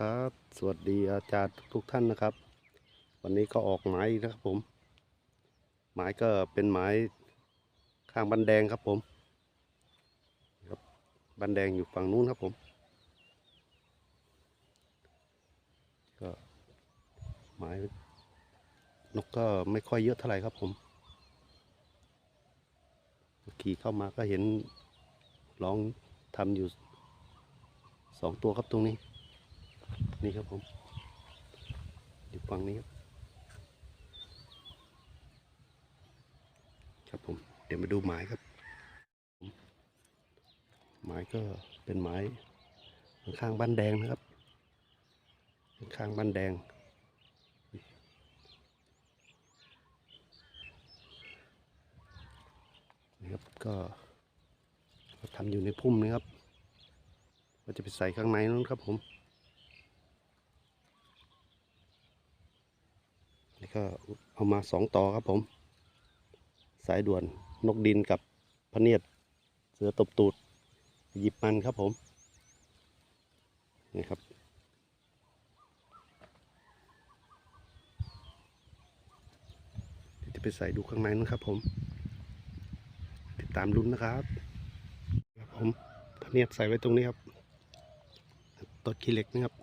ครับ สวัสดีอาจารย์ทุกท่านนะครับ วันนี้ก็ออกหมายนะครับผม หมายก็เป็นหมายข้างบันแดงครับผมครับบันแดงอยู่ฝั่งนู้นครับผม ก็หมายนกก็ไม่ค่อยเยอะเท่าไหร่ครับผม ขี่เข้ามาก็เห็นร้องทำอยู่สองตัวครับตรงนี้ นี่ครับผมอยู่ฝั่งนี้ครับครับผมเดี๋ยวมาดูหมายครับ หมายก็เป็นหมายข้างบ้านแดงนะครับ ข้างบ้านแดงนี่ครับก็ก็ทำอยู่ในพุ่มนะครับ ก็จะไปใส่ข้างในนู้นครับผม ก็เอามาสองต่อครับผม สายด่วนนกดินกับพเนียดเสือตบตูด หยิบมันครับผม นี่ครับเดี๋ยวจะไปใส่ดูข้างในนะครับผม ติดตามลุ้นนะครับครับผมพเนียดใส่ไว้ตรงนี้ครับต้นขี้เหล็กนะครับ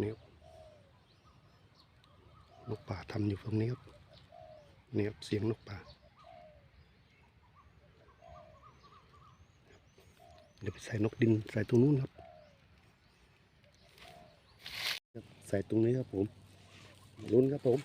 นี่ครับ นกป่าทำอยู่ตรงนี้ครับนี่ครับเสียงนกป่าเดี๋ยวไปใส่นกดินใส่ตรงนู้นครับ ใส่ตรงนี้ครับผมลุ้นครับผม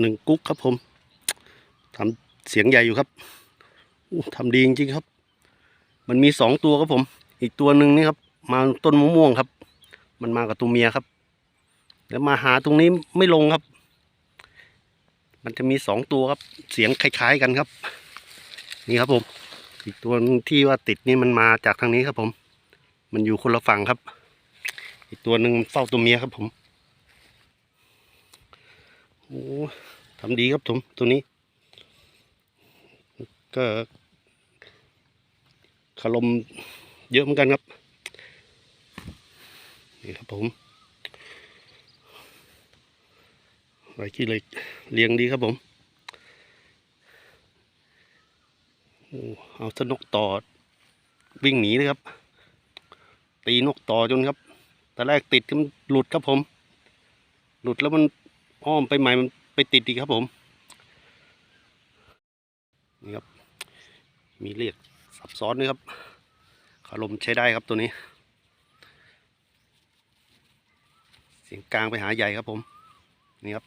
หนึ่งกุ๊กครับผมทำเสียงใหญ่อยู่ครับทำดีจริงๆครับ มันมีสองตัวครับผม อีกตัวหนึ่งนี่ครับ มาต้นมะม่วงครับ มันมากับตัวเมียครับ แล้วมาหาตรงนี้ไม่ลงครับ มันจะมีสองตัวครับ เสียงคล้ายๆกันครับ นี่ครับผม อีกตัวที่ว่าติดนี่มันมาจากทางนี้ครับผม มันอยู่คนละฝั่งครับ อีกตัวหนึ่งเฝ้าตัวเมียครับผม โอ้ทำดีครับผมตัวนี้ ก็คารมเยอะเหมือนกันครับ นี่ครับผมไว้ขี้เล็กเลี้ยงดีครับผมเอาสนกต่อวิ่งหนีเลยครับ ตีนกต่อจนครับแต่แรกติดก็มันหลุดครับผม หลุดแล้วมัน อ้อมไปใหม่มันไปติดอีครับผม นี่ครับ มีเรียกซับซ้อนด้วยครับคารมใช้ได้ครับตัวนี้ เสียงกลางไปหาใหญ่ครับผม นี่ครับ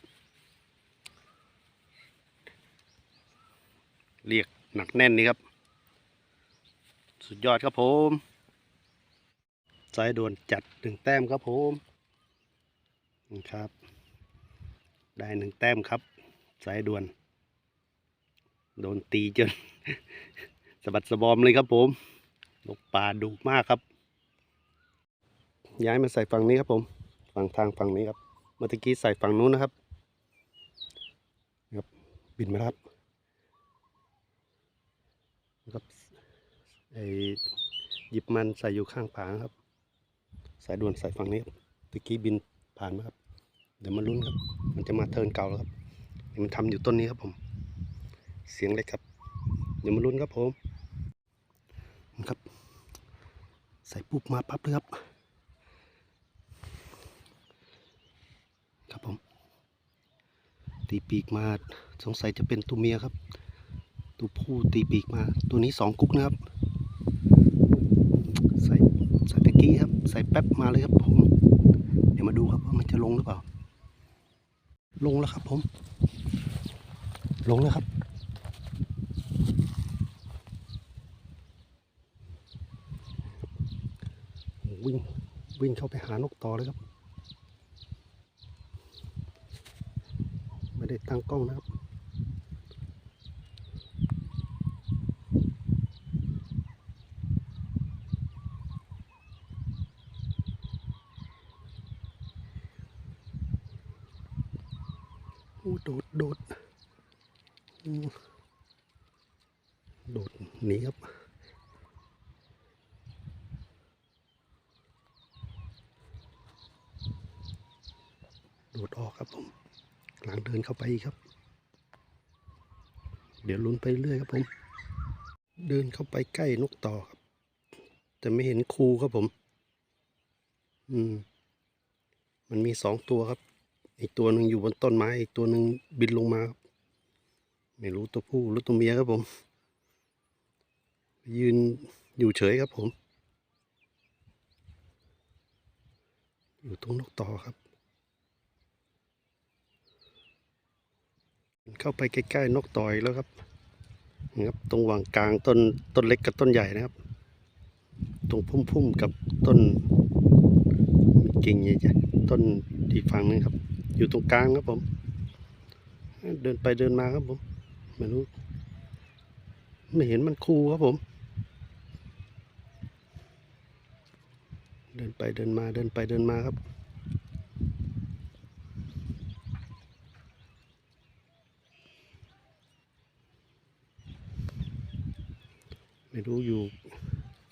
เรียกหนักแน่นนี่ครับ สุดยอดครับผมสายด่วนจัดหนึ่งแต้มครับผมนี่ครับ ได้หนึ่งแต้มครับ สายด่วน โดนตีจน สะบัดสะบอมเลยครับผมนกป่าดุมากครับ ย้ายมาใส่ฝั่งนี้ครับผม ฝั่งทางฝั่งนี้ครับ เมื่อกี้ใส่ฝั่งนู้นนะครับ ครับ บินมาครับครับไอหยิบมันใส่อยู่ข้างผางครับ สายด่วนใส่ฝั่งนี้ตะกี้บินผ่านมาครับ เดี๋ยวมาลุ้นครับ มันจะมาเทิร์นเก่าแล้วครับนี่มันทำอยู่ต้นนี้ครับผม เสียงเล็กครับ เดี๋ยวมาลุ้นครับผมครับ ใส่ปุ๊บมาปั๊บเลยครับ ครับผม ตีปีกมาสงสัยจะเป็นตัวเมียครับ ตัวผู้ตีปีกมา ตัวนี้สองกุ๊กนะครับ ใส่ใส่ตะกี้ครับ ใส่แป๊บมาเลยครับผม เดี๋ยวมาดูครับว่ามันจะลงหรือเปล่า ลงแล้วครับผม ลงแล้วครับ วิ่ง วิ่งเข้าไปหานกต่อเลยครับ ไม่ได้ตั้งกล้องนะครับ โอ้โดดโดดโอ้โดดหนีครับ โดดออกครับผมหลัง เข้าไปครับ เดี๋ยวลุ้นไปเรื่อยครับผม เดินเข้าไปใกล้นกต่อครับ แต่ไม่เห็นครูครับผม อืม มันมีสองตัวครับ อีกตัวหนึ่งอยู่บนต้นไม้ อีกตัวหนึ่งบินลงมาครับ ไม่รู้ตัวผู้หรือตัวเมียครับผม ยืนอยู่เฉยครับผม อยู่ตรงนกต่อครับ เข้าไปใกล้ๆนกต่อยแล้วครับนี่ครับตรงว่างกลางต้นต้นเล็กกับต้นใหญ่นะครับ ตรงพุ่มๆกับต้นกิ่งใหญ่ๆต้นอีกฝั่งนึงครับ อยู่ตรงกลางครับผม เดินไปเดินมาครับผมไม่รู้ไม่เห็นมันคูครับผม เดินไปเดินมาเดินไปเดินมาครับ ไม่รู้อยู่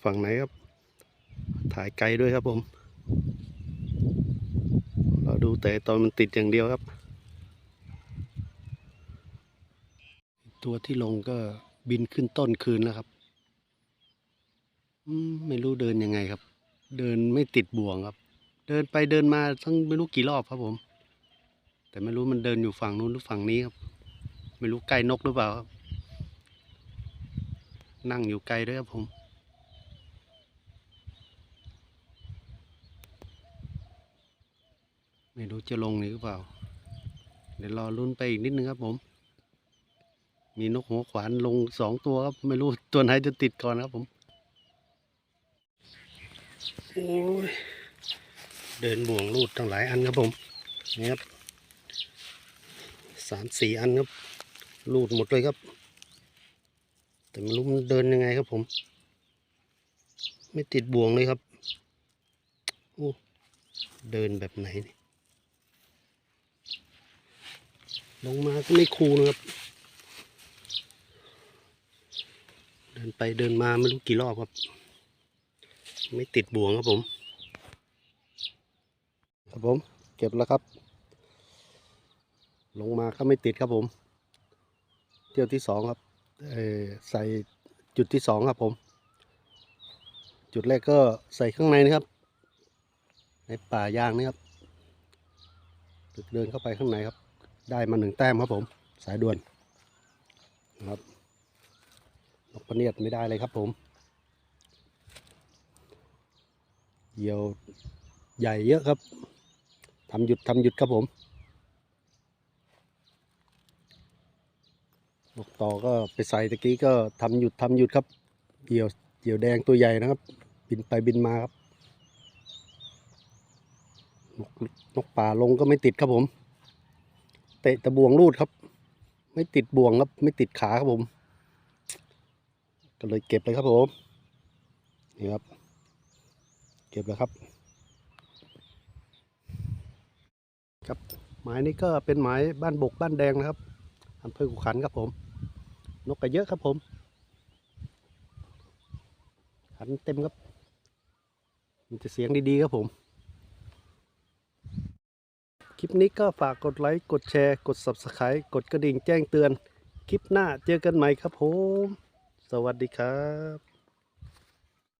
ฝั่งไหนครับ ถ่ายไกลด้วยครับผม เราดูแต่ตอนมันติดอย่างเดียวครับ ตัวที่ลงก็บินขึ้นต้นคืนแล้วครับไม่รู้เดินยังไงครับ เดินไม่ติดบ่วงครับ เดินไปเดินมาทั้งไม่รู้กี่รอบครับผม แต่ไม่รู้มันเดินอยู่ฝั่งนู้นหรือฝั่งนี้ครับ ไม่รู้ใกล้นกหรือเปล่าครับ นั่งอยู่ไกลด้วยครับผม ไม่รู้จะลงหรือเปล่า เดี๋ยวรอลุ้นไปอีกนิดนึงครับผม มีนกหัวขวานลงสองตัวครับ ไม่รู้ตัวไหนจะติดก่อนครับผม โอ้ย เดินบ่วงรูดตั้งหลายอันครับผมนี่ครับสามสี่อันครับรูดหมดเลยครับ แต่ไม่รู้มันเดินยังไงครับผม ไม่ติดบ่วงเลยครับโอ้เดินแบบไหนนี่ลงมาก็ไม่คูนะครับ เดินไปเดินมาไม่รู้กี่รอบครับ ไม่ติดบ่วงครับผม ครับผม เก็บแล้วครับ ลงมาก็ไม่ติดครับผม เที่ยวที่สองครับ ใส่จุดที่สองครับผม จุดแรกก็ใส่ข้างในนะครับ ในป่ายางนะครับเดินเข้าไปข้างในครับ ได้มาหนึ่งแต้มครับผม สายด่วนนะครับนกพะเนียดไม่ได้เลยครับผมเหยี่ยวใหญ่เยอะครับทำหยุดทำหยุดครับผม นกต่อก็ไปใส่ตะกี้ก็ทำหยุดทำหยุดครับเหยี่ยวเหยี่ยวแดงตัวใหญ่นะครับ บินไปบินมาครับนกนกป่าลงก็ไม่ติดครับผม เตะตะบวงรูดครับ ไม่ติดบ่วงครับ ไม่ติดขาครับผม ก็เลยเก็บเลยครับผมนี่ครับ เก็บแล้วครับ ครับ หมายนี้ก็เป็นหมายบ้านบกบ้านแดงนะครับอำเภอขุขันครับผม นกก็เยอะครับผมขันเต็มครับ มันจะเสียงดีๆครับผม คลิปนี้ก็ฝากกดไลค์ กดแชร์ กด Subscribe กดกระดิ่งแจ้งเตือน คลิปหน้าเจอกันใหม่ครับผม สวัสดีครับ